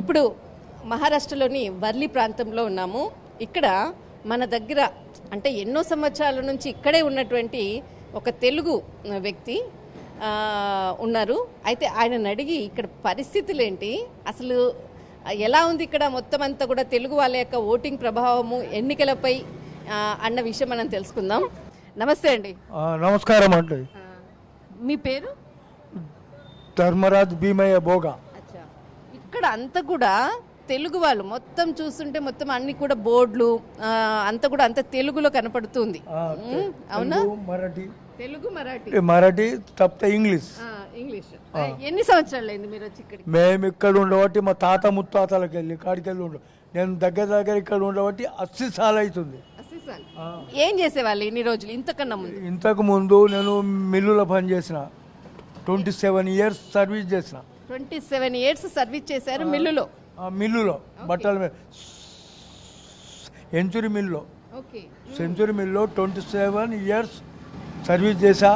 ఇప్పుడు మహారాష్ట్రలోని వర్లి ప్రాంతంలో ఉన్నాము. ఇక్కడ మన దగ్గర అంటే ఎన్నో సంవత్సరాల నుంచి ఇక్కడే ఉన్నటువంటి ఒక తెలుగు వ్యక్తి ఉన్నారు. అయితే ఆయనను అడిగి ఇక్కడ పరిస్థితులు ఏంటి అసలు ఎలా ఉంది ఇక్కడ మొత్తం అంతా కూడా తెలుగు వాళ్ళ యొక్క ఓటింగ్ ప్రభావము ఎన్నికలపై అన్న విషయం మనం తెలుసుకుందాం. నమస్తే అండి. నమస్కారం అండి. మీ పేరు? ధర్మరాజ్ భీమయ్య భోగా అచ్చా ఇక్కడ అంతా కూడా తెలుగు వాళ్ళు మొత్తం చూస్తుంటే మొత్తం అన్ని కూడా బోర్డులు అంతా కూడా అంత తెలుగులో కనపడుతుంది. అవునా తెలుగు, మరాఠీ. తెలుగు మరాఠీ. మరాఠీ తప్పితే ఇంగ్లీష్. ఇంగ్లీష్. ఎన్ని సంవత్సరాలు అయింది మీరు వచ్చి ఇక్కడికి? మేము ఇక్కడ ఉండబట్టి మా తాత ముత్తాతలకు వెళ్ళి కాడికి వెళ్ళి ఉండు. నేను దగ్గర దగ్గర ఇక్కడ ఉండబట్టి అస్సి సార్లు అవుతుంది. ఏం చేసేవాళ్ళు ఇన్ని రోజులు ఇంతకన్నా ముందు? ఇంతకు ముందు నేను మిల్లులో పనిచేసిన. ట్వంటీ సెవెన్ ఇయర్స్ సర్వీస్ చేసిన. ట్వంటీ సెవెన్ ఇయర్స్ సర్వీస్ చేశారు మిల్లులో. మిల్లులో బట్టల సెంచురీ మిల్లులో. ఓకే. సెంచురీ మిల్లో ట్వంటీ సెవెన్ ఇయర్స్ సర్వీస్ చేసా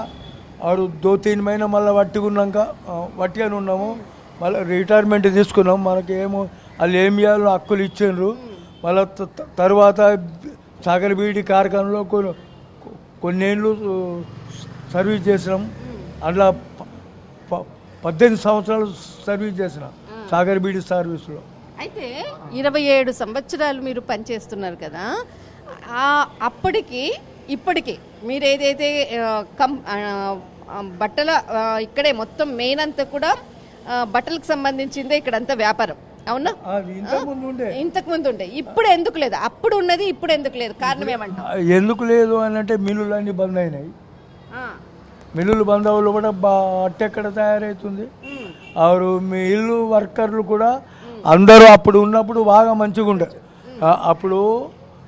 ఆడు దో తీన్ మహిన మళ్ళీ పట్టుకున్నాక వట్టిగానే ఉన్నాము. మళ్ళీ రిటైర్మెంట్ తీసుకున్నాం. మనకి ఏమో వాళ్ళు ఏం చేయాలో హక్కులు ఇచ్చిండ్రు. మళ్ళీ తర్వాత సాగర్ బీడి కార్ఖానలో కొన్ని కొన్నేళ్ళు సర్వీస్ చేసినాం. అట్లా పద్దెనిమిది సంవత్సరాలు సర్వీస్ చేసిన సాగర్ బీడి సర్వీస్లో. అయితే ఇరవై ఏడు సంవత్సరాలు మీరు పనిచేస్తున్నారు కదా ఆ అప్పటికి ఇప్పటికి మీరు ఏదైతే కం బట్టల ఇక్కడే మొత్తం మెయిన్ అంతా కూడా బట్టలకు సంబంధించిందే ఇక్కడంతా వ్యాపారం. అవునా? ఇంతకు ముందు ఉండే. ఇప్పుడు ఎందుకు లేదు? అప్పుడు ఉన్నది ఇప్పుడు ఎందుకు లేదు? కారణం ఏమంటాం ఎందుకు లేదు అని అంటే మిల్లులు అన్నీ బంద్ అయినాయి. మిల్లులు బంద్ అవ్వలు కూడా బా అట్టెక్కడ తయారవుతుంది ఆరు మిల్లు వర్కర్లు కూడా అందరూ అప్పుడు ఉన్నప్పుడు బాగా మంచిగా ఉండే అప్పుడు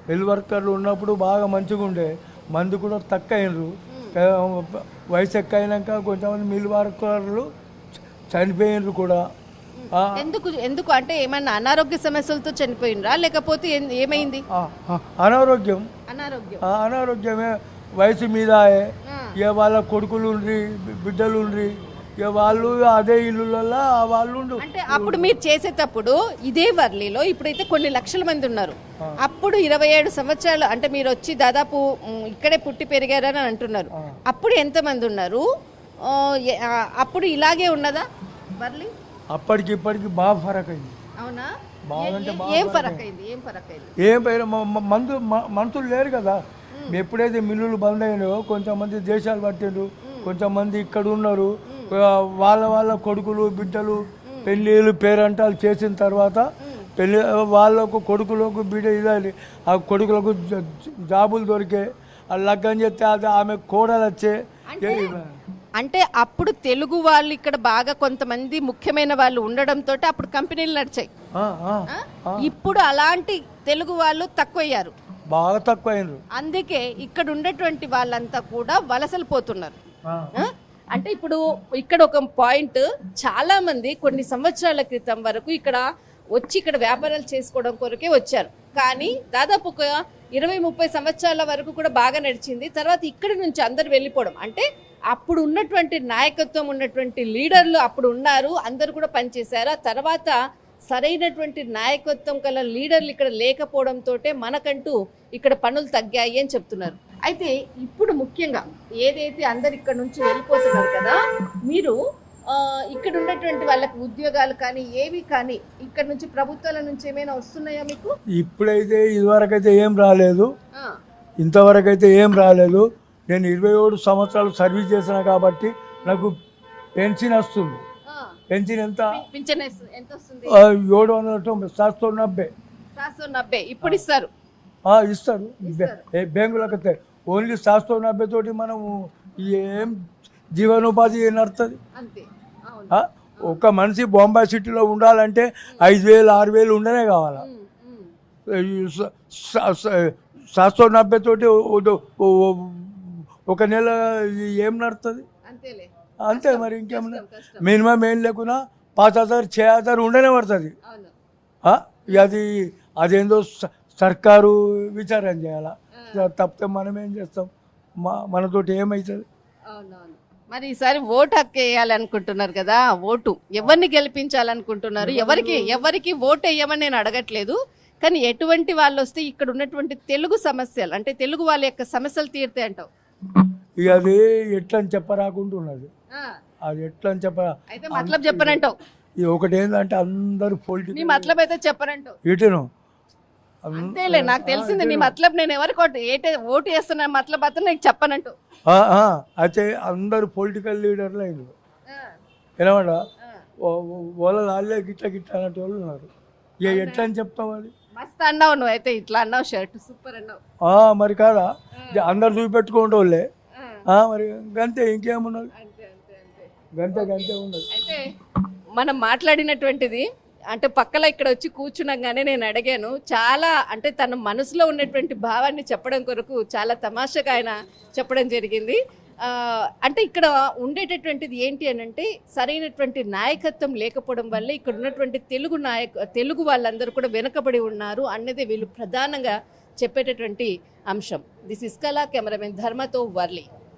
మిల్ వర్కర్లు ఉన్నప్పుడు బాగా మంచిగా ఉండే మంది కూడా తక్కువ అయినరు వయసు ఎక్కువ అయినాక కొంతమంది మిల్ వర్కర్లు చనిపోయినరు కూడా. ఎందుకు ఎందుకు? అంటే ఏమన్నా అనారోగ్య సమస్యలతో చనిపోయినరా? లేకపోతే ఏమైంది? అనారోగ్యం. అనారోగ్యం. అనారోగ్యమే వయసు మీద ఇక వాళ్ళ కొడుకులు ఉండ్రి బిడ్డలు ఉండ్రి ఇక వాళ్ళు అదే ఇల్లులలో వాళ్ళు ఉండు. అంటే అప్పుడు మీరు చేసేటప్పుడు ఇదే వర్లీలో ఇప్పుడైతే కొన్ని లక్షల మంది ఉన్నారు. అప్పుడు ఇరవై ఏడు సంవత్సరాలు అంటే మీరు వచ్చి దాదాపు మ్, ఇక్కడే పుట్టి పెరిగారని అంటున్నారు. అప్పుడు ఎంత మంది ఉన్నారు? ఆ, ఎ- ఆ, అప్పుడు ఇలాగే ఉన్నదా వర్లీ? అప్పటికి ఇప్పటికి బాగా ఫరక్ అయింది అవునా ఏ- ఏం ఫరక్ అయింది ఏం ఫరక్ అయింది ఏం పైన మ- మ- మందు మ- మనుషులు లేరు కదా. ఎప్పుడైతే మిల్లులు బంద్ అయినాయో కొంతమంది దేశాలు పట్టిండ్రు కొంతమంది ఇక్కడ ఉన్నారు. వాళ్ళ వాళ్ళ కొడుకులు బిడ్డలు పెళ్ళిళ్ళు పేరంటాలు చేసిన తర్వాత పెళ్ళి వాళ్ళకు కొడుకులకు బిడ్డ ఇదాలి ఆ కొడుకులకు జాబులు దొరికే లగ్గం చేస్తే అది ఆమె కోడలు వచ్చే. అంటే అప్పుడు తెలుగు వాళ్ళు ఇక్కడ బాగా కొంతమంది ముఖ్యమైన వాళ్ళు ఉండడంతో అప్పుడు కంపెనీలు నడిచాయి? ఇప్పుడు అలాంటి తెలుగు వాళ్ళు తక్కువయ్యారు. బాగా తక్కువ అయినరు అందుకే ఇక్కడ ఉన్నటువంటి వాళ్ళంతా కూడా వలసలు పోతున్నారు? అంటే ఇప్పుడు ఇక్కడ ఒక పాయింట్ చాలా మంది కొన్ని సంవత్సరాల క్రితం వరకు ఇక్కడ వచ్చి ఇక్కడ వ్యాపారాలు చేసుకోవడం కొరకే వచ్చారు. కానీ దాదాపు ఒక ఇరవై ముప్పై సంవత్సరాల వరకు కూడా బాగా నడిచింది. తర్వాత ఇక్కడి నుంచి అందరు వెళ్ళిపోవడం. అంటే అప్పుడు ఉన్నటువంటి నాయకత్వం ఉన్నటువంటి లీడర్లు అప్పుడు ఉన్నారు అందరు కూడా పనిచేశారు. ఆ తర్వాత సరైనటువంటి నాయకత్వం గల లీడర్లు ఇక్కడ లేకపోవడంతో మనకంటూ ఇక్కడ పనులు తగ్గాయి అని చెప్తున్నారు. అయితే ఇప్పుడు ముఖ్యంగా ఏదైతే అందరు ఇక్కడ నుంచి వెళ్ళిపోతున్నారు కదా మీరు ఇక్కడ ఉన్నటువంటి వాళ్ళకి ఉద్యోగాలు కానీ ఏవి కానీ ఇక్కడ నుంచి ప్రభుత్వాల నుంచి ఏమైనా వస్తున్నాయా మీకు? ఇప్పుడైతే ఇదివరకైతే ఏం రాలేదు. ఇంతవరకైతే ఏం రాలేదు. నేను ఇరవై ఏడు సంవత్సరాలు సర్వీస్ చేసిన కాబట్టి నాకు పెన్షన్ వస్తుంది. పెన్షన్ ఎంత? పింఛన్ ఎస్- ఎంత వస్తుంది ఆ, ఏడు వందల తొంభై డెబ్బై శాస్త్రం నబ్బే ఇప్పుడు ఇస్తారు. ఇస్తారు బ్యాంకులకు. ఓన్లీ శాస్త్రం డెబ్బై తోటి మనము ఏం జీవనోపాధి నడుతుంది? ఒక మనిషి బొంబాయి సిటీలో ఉండాలంటే ఐదు వేలు ఆరు వేలు ఉండనే కావాలా? స- స- స- శాస్త్రం డెబ్బై తోటి ఒక నెల ఏం నడుతుంది అంతేలే. అంతే మరి ఇంకేమన్నా మినిమం ఏం లేకున్నా పాంచ్ హజార్ ఛే హజార్ ఉండనే పడుతుంది. అది అదేందో సర్కారు విచారం చేయాలా. తప్పితే మనం ఏం చేస్తాం? మా మనతోటి ఏమవుతుంది మరి ఈసారి ఓటు హక్కు వేయాలనుకుంటున్నారు కదా ఓటు. ఎవరిని గెలిపించాలనుకుంటున్నారు? ఎవరికి ఎవరికి ఓటు వేయమని నేను అడగట్లేదు. కానీ ఎటువంటి వాళ్ళు వస్తే ఇక్కడ ఉన్నటువంటి తెలుగు సమస్యలు అంటే తెలుగు వాళ్ళ యొక్క సమస్యలు తీరుతాయి అంటావు ఇక అది ఎట్లా అని చెప్పరాకుంటున్నది. అది ఎట్లా అని చెప్పరా అయితే మతలబ్ చెప్పనంటావు. ఇది ఒకటి ఏంటంటే అందరు నీ పొలిటికల్ మతలబ్ అయితే చెప్పనంటావు. ఇటును అంతేలే నాకు తెలిసింది నీ మతలబ్ నేను ఎవరికి ఏటే ఓటు వేస్తున్నా మతలబ్ అతను నీకు చెప్పనంటూ అయితే అందరు పొలిటికల్ లీడర్లు అయినారు ఏమంటా వాళ్ళ వాళ్ళే గిట్ల గిట్ల అన్నట్టు వాళ్ళు ఉన్నారు. ఇక ఎట్లా అని చెప్తాం అది? మస్త్ అన్నావు నువ్వు అయితే ఇట్లా అన్నావు షర్ట్ సూపర్ అన్నావు. మరి కాదా? అందరు చూపెట్టుకుంటూ వాళ్ళే మరి గంతే ఇంకేమున్నది? అయితే మనం మాట్లాడినటువంటిది అంటే పక్కల ఇక్కడ వచ్చి కూర్చున్నాగానే నేను అడిగాను చాలా అంటే తన మనసులో ఉన్నటువంటి భావాన్ని చెప్పడం కొరకు చాలా తమాషగా ఆయన చెప్పడం జరిగింది. అంటే ఇక్కడ ఉండేటటువంటిది ఏంటి అని అంటే సరైనటువంటి నాయకత్వం లేకపోవడం వల్ల ఇక్కడ ఉన్నటువంటి తెలుగు నాయక తెలుగు వాళ్ళందరూ కూడా వెనుకబడి ఉన్నారు అన్నది వీళ్ళు ప్రధానంగా చెప్పేటటువంటి అంశం. దిస్ ఇస్ కళా కెమెరామెన్ ధర్మతో వర్లీ.